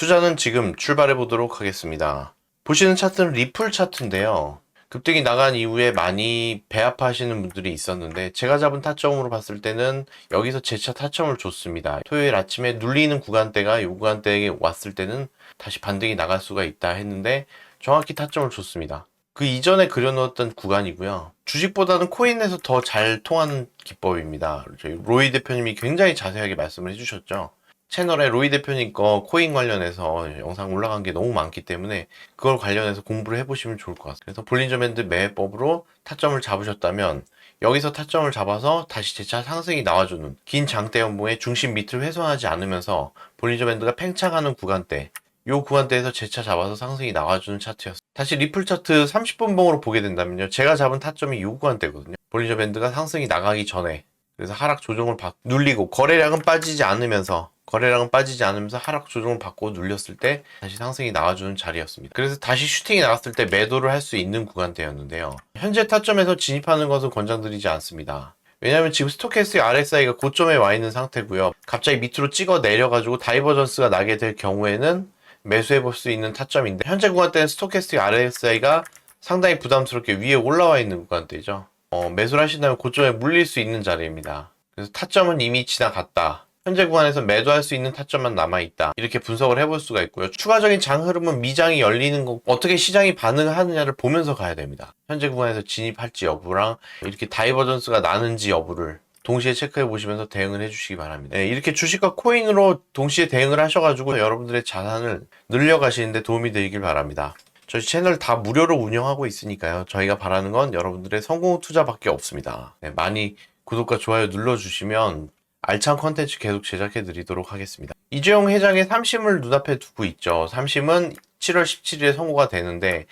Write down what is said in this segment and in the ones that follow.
투자는 지금 출발해 보도록 하겠습니다. 보시는 차트는 리플 차트인데요. 급등이 나간 이후에 많이 배합하시는 분들이 있었는데 제가 잡은 타점으로 봤을 때는 여기서 재차 타점을 줬습니다. 토요일 아침에 눌리는 구간대가 이 구간대에 왔을 때는 다시 반등이 나갈 수가 있다 했는데 정확히 타점을 줬습니다. 그 이전에 그려놓았던 구간이고요. 주식보다는 코인에서 더 잘 통하는 기법입니다. 로이 대표님이 굉장히 자세하게 말씀을 해주셨죠. 채널에 로이 대표님 거 코인 관련해서 영상 올라간 게 너무 많기 때문에 그걸 관련해서 공부를 해보시면 좋을 것 같습니다. 그래서 볼린저 밴드 매매법으로 타점을 잡으셨다면 여기서 타점을 잡아서 다시 재차 상승이 나와주는 긴 장대 연봉의 중심 밑을 훼손하지 않으면서 볼린저 밴드가 팽창하는 구간대 요 구간대에서 재차 잡아서 상승이 나와주는 차트였어요. 다시 리플 차트 30분 봉으로 보게 된다면요. 제가 잡은 타점이 요 구간대거든요. 볼린저 밴드가 상승이 나가기 전에 그래서 하락 조정을 받 눌리고 거래량은 빠지지 않으면서 거래량은 빠지지 않으면서 하락 조정을 받고 눌렸을 때 다시 상승이 나와주는 자리였습니다. 그래서 다시 슈팅이 나왔을 때 매도를 할 수 있는 구간대였는데요. 현재 타점에서 진입하는 것은 권장드리지 않습니다. 왜냐하면 지금 스토캐스틱 RSI가 고점에 와 있는 상태고요. 갑자기 밑으로 찍어 내려가지고 다이버전스가 나게 될 경우에는 매수해 볼 수 있는 타점인데 현재 구간대는 스토캐스틱 RSI가 상당히 부담스럽게 위에 올라와 있는 구간대죠. 어, 매수를 하신다면 고점에 물릴 수 있는 자리입니다. 그래서 타점은 이미 지나갔다. 현재 구간에서 매도할 수 있는 타점만 남아있다. 이렇게 분석을 해볼 수가 있고요. 추가적인 장 흐름은 미장이 열리는 거, 어떻게 시장이 반응을 하느냐를 보면서 가야 됩니다. 현재 구간에서 진입할지 여부랑 이렇게 다이버전스가 나는지 여부를 동시에 체크해 보시면서 대응을 해주시기 바랍니다. 네, 이렇게 주식과 코인으로 동시에 대응을 하셔가지고 여러분들의 자산을 늘려가시는데 도움이 되길 바랍니다. 저희 채널 다 무료로 운영하고 있으니까요. 저희가 바라는 건 여러분들의 성공 투자밖에 없습니다. 네, 많이 구독과 좋아요 눌러주시면 알찬 컨텐츠 계속 제작해 드리도록 하겠습니다. 이재용 회장의 3심을 눈앞에 두고 있죠. 3심은 7월 17일에 선고가 되는데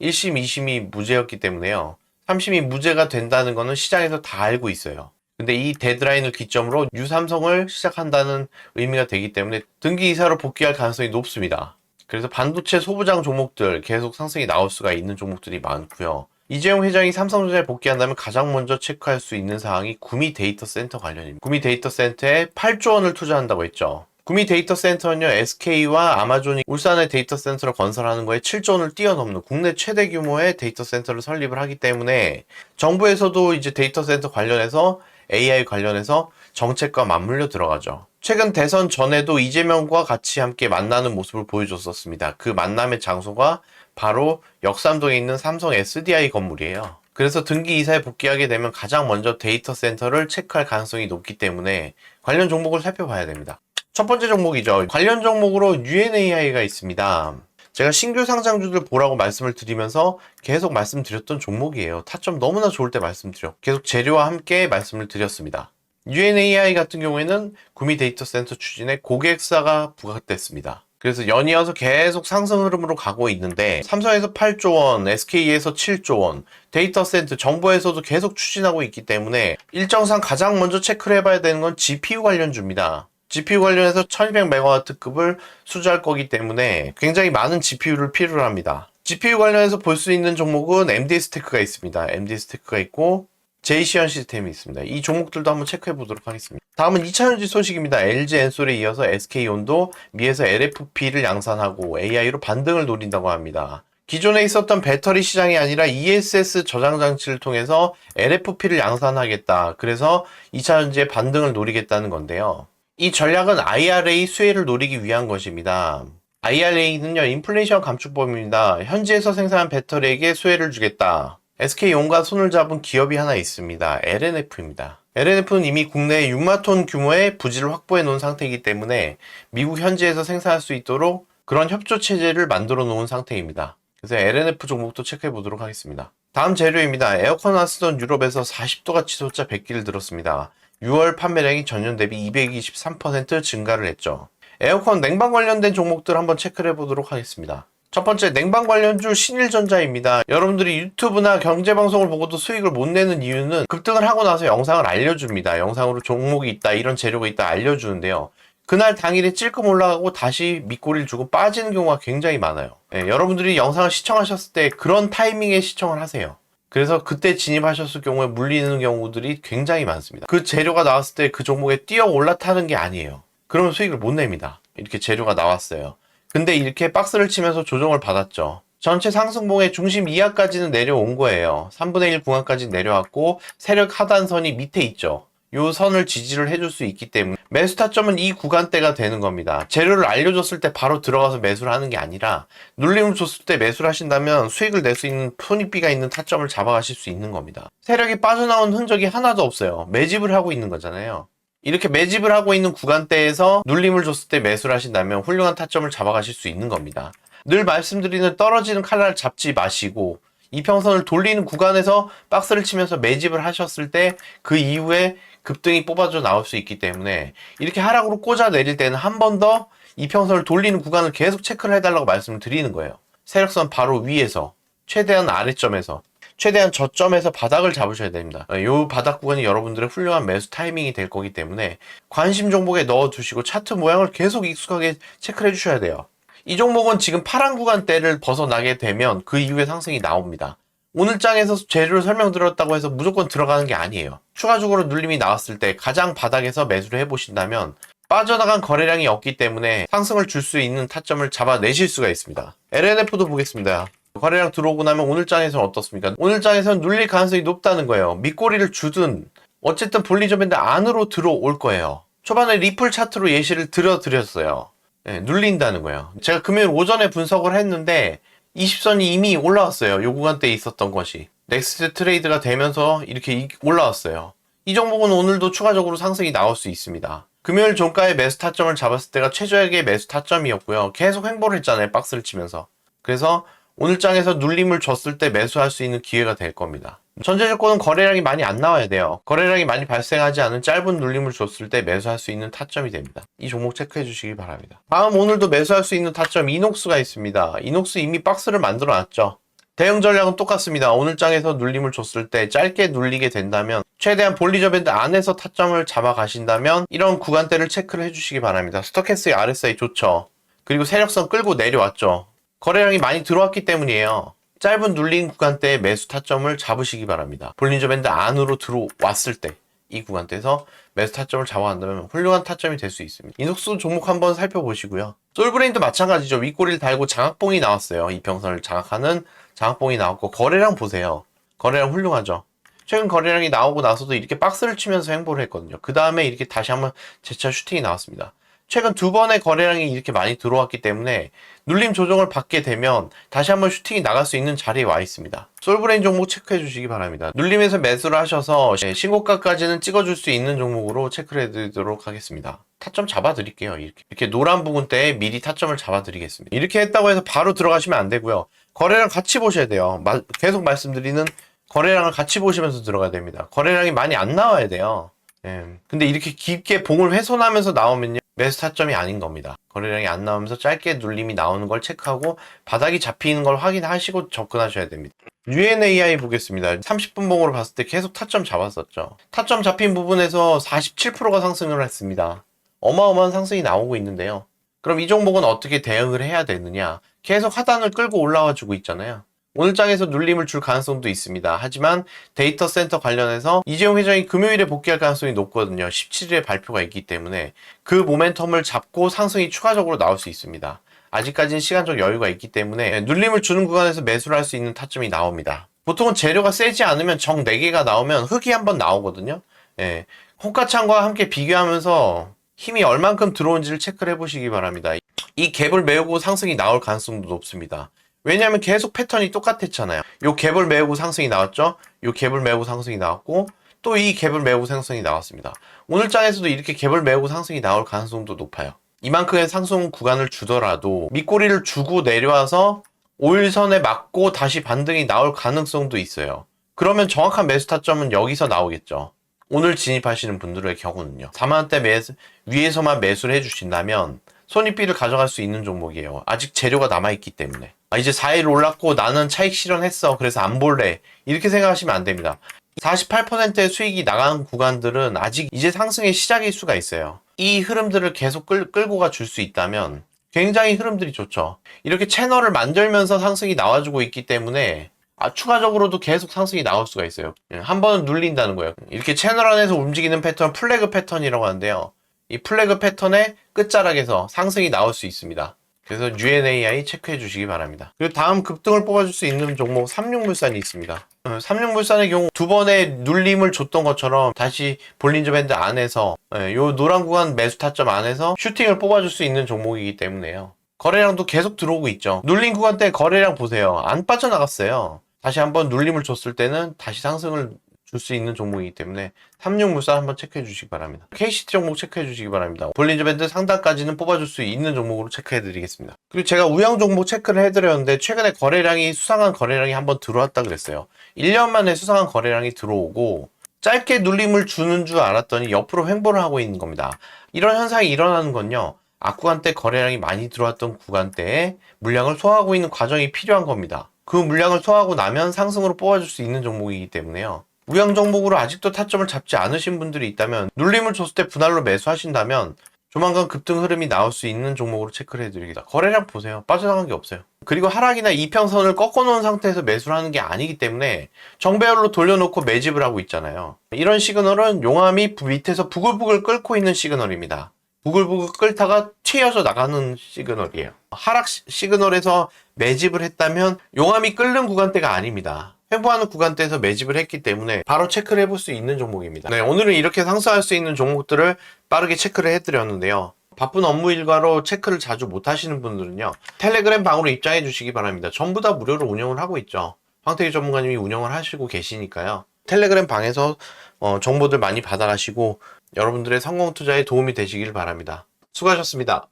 1심, 2심이 무죄였기 때문에요. 3심이 무죄가 된다는 거는 시장에서 다 알고 있어요. 근데 이 데드라인을 기점으로 유삼성을 시작한다는 의미가 되기 때문에 등기 이사로 복귀할 가능성이 높습니다. 그래서 반도체 소부장 종목들 계속 상승이 나올 수가 있는 종목들이 많고요. 이재용 회장이 삼성전자에 복귀한다면 가장 먼저 체크할 수 있는 사항이 구미 데이터 센터 관련입니다. 구미 데이터 센터에 8조 원을 투자한다고 했죠. 구미 데이터 센터는요, SK와 아마존이 울산의 데이터 센터를 건설하는 거에 7조 원을 뛰어넘는 국내 최대 규모의 데이터 센터를 설립을 하기 때문에 정부에서도 이제 데이터 센터 관련해서 AI 관련해서 정책과 맞물려 들어가죠. 최근 대선 전에도 이재명과 같이 함께 만나는 모습을 보여줬었습니다. 그 만남의 장소가 바로 역삼동에 있는 삼성 SDI 건물이에요. 그래서 등기 이사에 복귀하게 되면 가장 먼저 데이터 센터를 체크할 가능성이 높기 때문에 관련 종목을 살펴봐야 됩니다. 첫 번째 종목이죠. 관련 종목으로 UNAI가 있습니다. 제가 신규 상장주들 보라고 말씀을 드리면서 계속 말씀드렸던 종목이에요. 타점 너무나 좋을 때 말씀드려. 계속 재료와 함께 말씀을 드렸습니다. UNAI 같은 경우에는 구미 데이터 센터 추진에 고객사가 부각됐습니다. 그래서 연이어서 계속 상승 흐름으로 가고 있는데 삼성에서 8조 원, SK에서 7조 원, 데이터 센터 정부에서도 계속 추진하고 있기 때문에 일정상 가장 먼저 체크를 해봐야 되는 건 GPU 관련주입니다. GPU 관련해서 1200MW급을 수주할 거기 때문에 굉장히 많은 GPU를 필요로 합니다. GPU 관련해서 볼 수 있는 종목은 MD스테크가 있습니다. MD스테크가 있고 제이시언 시스템이 있습니다. 이 종목들도 한번 체크해 보도록 하겠습니다. 다음은 2차전지 소식입니다. LG 엔솔에 이어서 SK온도 미에서 LFP를 양산하고 AI로 반등을 노린다고 합니다. 기존에 있었던 배터리 시장이 아니라 ESS 저장 장치를 통해서 LFP를 양산하겠다. 그래서 2차전지의 반등을 노리겠다는 건데요. 이 전략은 IRA 수혜를 노리기 위한 것입니다. IRA는요, 인플레이션 감축법입니다. 현지에서 생산한 배터리에게 수혜를 주겠다. SK온과 손을 잡은 기업이 하나 있습니다. LNF입니다. LNF는 이미 국내에 6만 톤 규모의 부지를 확보해 놓은 상태이기 때문에 미국 현지에서 생산할 수 있도록 그런 협조 체제를 만들어 놓은 상태입니다. 그래서 LNF 종목도 체크해 보도록 하겠습니다. 다음 재료입니다. 에어컨 안 쓰던 유럽에서 40도가 치솟자 100기를 들었습니다. 6월 판매량이 전년 대비 223% 증가를 했죠. 에어컨 냉방 관련된 종목들 한번 체크를 해보도록 하겠습니다. 첫 번째 냉방 관련주 신일전자입니다. 여러분들이 유튜브나 경제 방송을 보고도 수익을 못 내는 이유는 급등을 하고 나서 영상을 알려줍니다. 영상으로 종목이 있다, 이런 재료가 있다 알려주는데요. 그날 당일에 찔끔 올라가고 다시 밑꼬리를 주고 빠지는 경우가 굉장히 많아요. 예, 여러분들이 영상을 시청하셨을 때 그런 타이밍에 시청을 하세요. 그래서 그때 진입하셨을 경우에 물리는 경우들이 굉장히 많습니다. 그 재료가 나왔을 때 그 종목에 뛰어 올라타는 게 아니에요. 그러면 수익을 못 냅니다. 이렇게 재료가 나왔어요. 근데 이렇게 박스를 치면서 조정을 받았죠. 전체 상승봉의 중심 이하까지는 내려온 거예요. 3분의 1 구간까지 내려왔고 세력 하단선이 밑에 있죠. 요 선을 지지를 해줄 수 있기 때문에 매수 타점은 이 구간대가 되는 겁니다. 재료를 알려줬을 때 바로 들어가서 매수를 하는 게 아니라 눌림을 줬을 때 매수를 하신다면 수익을 낼 수 있는 손익비가 있는 타점을 잡아가실 수 있는 겁니다. 세력이 빠져나온 흔적이 하나도 없어요. 매집을 하고 있는 거잖아요. 이렇게 매집을 하고 있는 구간대에서 눌림을 줬을 때 매수를 하신다면 훌륭한 타점을 잡아가실 수 있는 겁니다. 늘 말씀드리는 떨어지는 칼날을 잡지 마시고 이평선을 돌리는 구간에서 박스를 치면서 매집을 하셨을 때 그 이후에 급등이 뽑아져 나올 수 있기 때문에 이렇게 하락으로 꽂아 내릴 때는 한 번 더 이평선을 돌리는 구간을 계속 체크를 해달라고 말씀을 드리는 거예요. 세력선 바로 위에서 최대한 아래점에서 최대한 저점에서 바닥을 잡으셔야 됩니다. 이 바닥 구간이 여러분들의 훌륭한 매수 타이밍이 될 거기 때문에 관심 종목에 넣어 두시고 차트 모양을 계속 익숙하게 체크를 해 주셔야 돼요. 이 종목은 지금 파란 구간대를 벗어나게 되면 그 이후에 상승이 나옵니다. 오늘 장에서 재료를 설명드렸다고 해서 무조건 들어가는 게 아니에요. 추가적으로 눌림이 나왔을 때 가장 바닥에서 매수를 해보신다면 빠져나간 거래량이 없기 때문에 상승을 줄 수 있는 타점을 잡아내실 수가 있습니다. LNF도 보겠습니다. 거래량 들어오고 나면 오늘 장에서는 어떻습니까? 오늘 장에서는 눌릴 가능성이 높다는 거예요. 밑꼬리를 주든 어쨌든 볼리저밴드 안으로 들어올 거예요. 초반에 리플 차트로 예시를 들어드렸어요. 네, 눌린다는 거예요. 제가 금요일 오전에 분석을 했는데 20선이 이미 올라왔어요. 요 구간대에 있었던 것이. 넥스트 트레이드가 되면서 이렇게 이- 올라왔어요. 이 종목은 오늘도 추가적으로 상승이 나올 수 있습니다. 금요일 종가의 매수 타점을 잡았을 때가 최저액의 매수 타점이었고요. 계속 횡보를 했잖아요. 박스를 치면서. 그래서 오늘 장에서 눌림을 줬을 때 매수할 수 있는 기회가 될 겁니다. 전제 조건은 거래량이 많이 안 나와야 돼요. 거래량이 많이 발생하지 않은 짧은 눌림을 줬을 때 매수할 수 있는 타점이 됩니다. 이 종목 체크해 주시기 바랍니다. 다음 오늘도 매수할 수 있는 타점 이녹스가 있습니다. 이녹스 이미 박스를 만들어 놨죠. 대응 전략은 똑같습니다. 오늘 장에서 눌림을 줬을 때 짧게 눌리게 된다면 최대한 볼리저 밴드 안에서 타점을 잡아 가신다면 이런 구간대를 체크를 해주시기 바랍니다. 스토캐스의 RSI 좋죠. 그리고 세력선 끌고 내려왔죠. 거래량이 많이 들어왔기 때문이에요. 짧은 눌린 구간대의 매수 타점을 잡으시기 바랍니다. 볼린저 밴드 안으로 들어왔을 때 이 구간대에서 매수 타점을 잡아간다면 훌륭한 타점이 될 수 있습니다. 이녹스 종목 한번 살펴보시고요. 솔브레인도 마찬가지죠. 윗꼬리를 달고 장악봉이 나왔어요. 이평선을 장악하는 장악봉이 나왔고 거래량 보세요. 거래량 훌륭하죠. 최근 거래량이 나오고 나서도 이렇게 박스를 치면서 행보를 했거든요. 그 다음에 이렇게 다시 한번 재차 슈팅이 나왔습니다. 최근 두 번의 거래량이 이렇게 많이 들어왔기 때문에 눌림 조정을 받게 되면 다시 한번 슈팅이 나갈 수 있는 자리에 와 있습니다. 솔브레인 종목 체크해 주시기 바랍니다. 눌림에서 매수를 하셔서 예, 신고가까지는 찍어줄 수 있는 종목으로 체크를 해드리도록 하겠습니다. 타점 잡아드릴게요. 이렇게. 이렇게 노란 부분 때에 미리 타점을 잡아드리겠습니다. 이렇게 했다고 해서 바로 들어가시면 안 되고요. 거래량 같이 보셔야 돼요. 마- 계속 말씀드리는 거래량을 같이 보시면서 들어가야 됩니다. 거래량이 많이 안 나와야 돼요. 예. 근데 이렇게 깊게 봉을 훼손하면서 나오면요. 매수 타점이 아닌 겁니다. 거래량이 안 나오면서 짧게 눌림이 나오는 걸 체크하고 바닥이 잡히는 걸 확인하시고 접근하셔야 됩니다. UNAI 보겠습니다. 30분 봉으로 봤을 때 계속 타점 잡았었죠. 타점 잡힌 부분에서 47%가 상승을 했습니다. 어마어마한 상승이 나오고 있는데요. 그럼 이 종목은 어떻게 대응을 해야 되느냐? 계속 하단을 끌고 올라와 주고 있잖아요. 오늘 장에서 눌림을 줄 가능성도 있습니다. 하지만 데이터 센터 관련해서 이재용 회장이 금요일에 복귀할 가능성이 높거든요. 17일에 발표가 있기 때문에 그 모멘텀을 잡고 상승이 추가적으로 나올 수 있습니다. 아직까지는 시간적 여유가 있기 때문에 눌림을 주는 구간에서 매수를 할 수 있는 타점이 나옵니다. 보통은 재료가 세지 않으면 정 4개가 나오면 흙이 한번 나오거든요. 예. 홍가창과 함께 비교하면서 힘이 얼만큼 들어온지를 체크를 해보시기 바랍니다. 이 갭을 메우고 상승이 나올 가능성도 높습니다. 왜냐하면 계속 패턴이 똑같았잖아요. 요 갭을 메우고 상승이 나왔죠. 요 갭을 메우고 상승이 나왔고 또 이 갭을 메우고 상승이 나왔습니다. 오늘 장에서도 이렇게 갭을 메우고 상승이 나올 가능성도 높아요. 이만큼의 상승 구간을 주더라도 밑꼬리를 주고 내려와서 5일선에 맞고 다시 반등이 나올 가능성도 있어요. 그러면 정확한 매수 타점은 여기서 나오겠죠. 오늘 진입하시는 분들의 경우는요. 4만원대 매수, 위에서만 매수를 해주신다면 손익비를 가져갈 수 있는 종목이에요. 아직 재료가 남아있기 때문에. 아, 이제 4일 올랐고 나는 차익 실현했어. 그래서 안 볼래. 이렇게 생각하시면 안 됩니다. 48%의 수익이 나간 구간들은 아직 이제 상승의 시작일 수가 있어요. 이 흐름들을 계속 끌, 끌고 가 줄 수 있다면 굉장히 흐름들이 좋죠. 이렇게 채널을 만들면서 상승이 나와주고 있기 때문에 아, 추가적으로도 계속 상승이 나올 수가 있어요. 예, 한 번은 눌린다는 거예요. 이렇게 채널 안에서 움직이는 패턴 플래그 패턴이라고 하는데요. 이 플래그 패턴의 끝자락에서 상승이 나올 수 있습니다. 그래서 UNAI 체크해 주시기 바랍니다. 그리고 다음 급등을 뽑아줄 수 있는 종목 삼육물산이 있습니다. 어, 삼육물산의 경우 두 번의 눌림을 줬던 것처럼 다시 볼린저 밴드 안에서 예, 요 노란 구간 매수 타점 안에서 슈팅을 뽑아줄 수 있는 종목이기 때문에요. 거래량도 계속 들어오고 있죠. 눌린 구간 때 거래량 보세요. 안 빠져나갔어요. 다시 한번 눌림을 줬을 때는 다시 상승을 줄 수 있는 종목이기 때문에 삼육물산 한번 체크해 주시기 바랍니다. KCT 종목 체크해 주시기 바랍니다. 볼린저 밴드 상단까지는 뽑아줄 수 있는 종목으로 체크해 드리겠습니다. 그리고 제가 우량 종목 체크를 해드렸는데 최근에 거래량이 수상한 거래량이 한번 들어왔다 그랬어요. 1년 만에 수상한 거래량이 들어오고 짧게 눌림을 주는 줄 알았더니 옆으로 횡보를 하고 있는 겁니다. 이런 현상이 일어나는 건요. 앞구간 때 거래량이 많이 들어왔던 구간대에 물량을 소화하고 있는 과정이 필요한 겁니다. 그 물량을 소화하고 나면 상승으로 뽑아줄 수 있는 종목이기 때문에요. 우량 종목으로 아직도 타점을 잡지 않으신 분들이 있다면 눌림을 줬을 때 분할로 매수하신다면 조만간 급등 흐름이 나올 수 있는 종목으로 체크를 해드립니다. 거래량 보세요. 빠져나간 게 없어요. 그리고 하락이나 이평선을 꺾어놓은 상태에서 매수를 하는 게 아니기 때문에 정배열로 돌려놓고 매집을 하고 있잖아요. 이런 시그널은 용암이 부- 밑에서 부글부글 끓고 있는 시그널입니다. 부글부글 끓다가 튀어서 나가는 시그널이에요. 하락 시- 시그널에서 매집을 했다면 용암이 끓는 구간대가 아닙니다. 횡보하는 구간대에서 매집을 했기 때문에 바로 체크를 해볼 수 있는 종목입니다. 네, 오늘은 이렇게 상승할 수 있는 종목들을 빠르게 체크를 해드렸는데요. 바쁜 업무 일과로 체크를 자주 못 하시는 분들은요. 텔레그램 방으로 입장해 주시기 바랍니다. 전부 다 무료로 운영을 하고 있죠. 황태기 전문가님이 운영을 하시고 계시니까요. 텔레그램 방에서 어, 정보들 많이 받아가시고 여러분들의 성공 투자에 도움이 되시길 바랍니다. 수고하셨습니다.